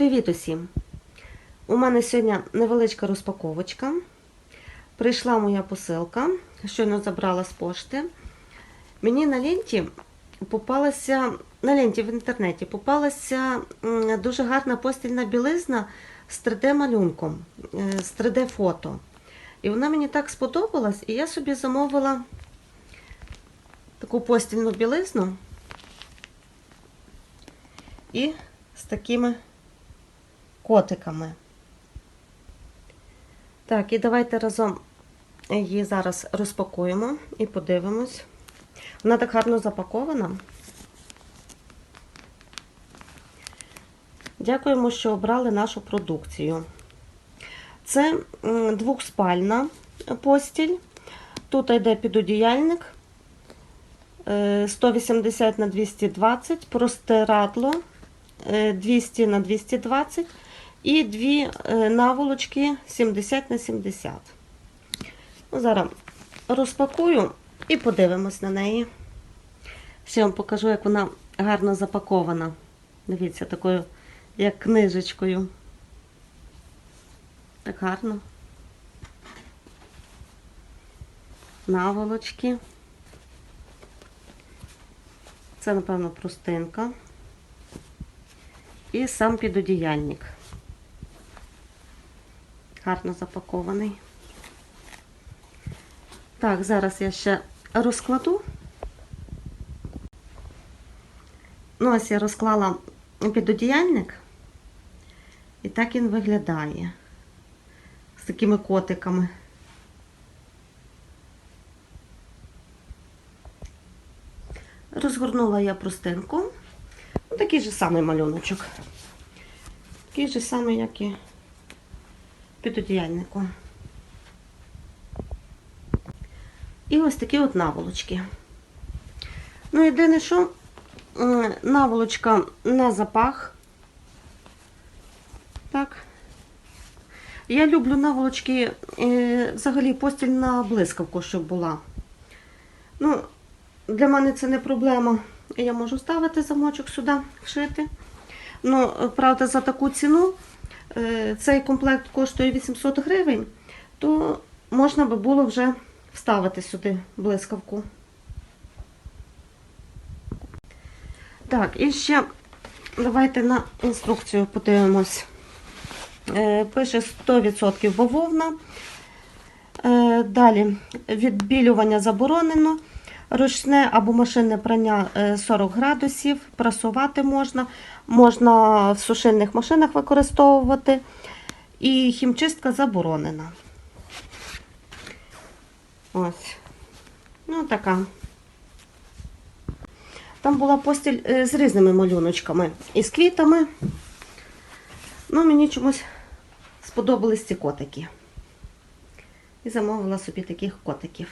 Привіт усім! У мене сьогодні невеличка розпаковочка. Прийшла моя посилка, щойно забрала з пошти. Мені на ленті попалася, на ленті в інтернеті попалася дуже гарна постільна білизна з 3D-малюнком, е, з 3D-фото. І вона мені так сподобалась, і я собі замовила таку постільну білизну і з такими котиками. Так, і давайте разом її зараз розпакуємо і подивимось. Вона так гарно запакована. Дякуємо, що обрали нашу продукцію. Це двохспальна постіль. Тут йде підодіяльник е, 180 на 220, простирадло е, 200 на 220 і дві е, наволочки 70 на 70. Ну, Зараз розпакую і подивимось на неї. Ще вам покажу, як вона гарно запакована. Дивіться, такою, як книжечкою. Так гарно. Наволочки. Це, напевно, простинка. І сам підодіяльник. Гарно запакований. Так, зараз я ще розкладу. Ну, ось я розклала підодіяльник. І так він виглядає. З такими котиками. Розгорнула я простинку. Ну, такий же самий малюночок. Такий же самий, як і під. І ось такі от наволочки. Ну, єдине, що наволочка на запах. Так. Я люблю наволочки, е, взагалі постіль на блискавку, щоб була. Ну, для мене це не проблема. Я можу ставити замочок сюди, вшити. Ну, правда, за таку ціну цей комплект коштує 800 гривень, то можна би було вже вставити сюди блискавку. Так, і ще давайте на інструкцію подивимось. Е, Пише 100% бавовна. Е, Далі відбілювання заборонено. Ручне або машинне прання е, 40 градусів, прасувати можна, можна в сушильних машинах використовувати. І хімчистка заборонена. Ось. Ну, така. Там була постіль е, з різними малюночками і з квітами. Ну, мені чомусь сподобались ці котики. І замовила собі таких котиків.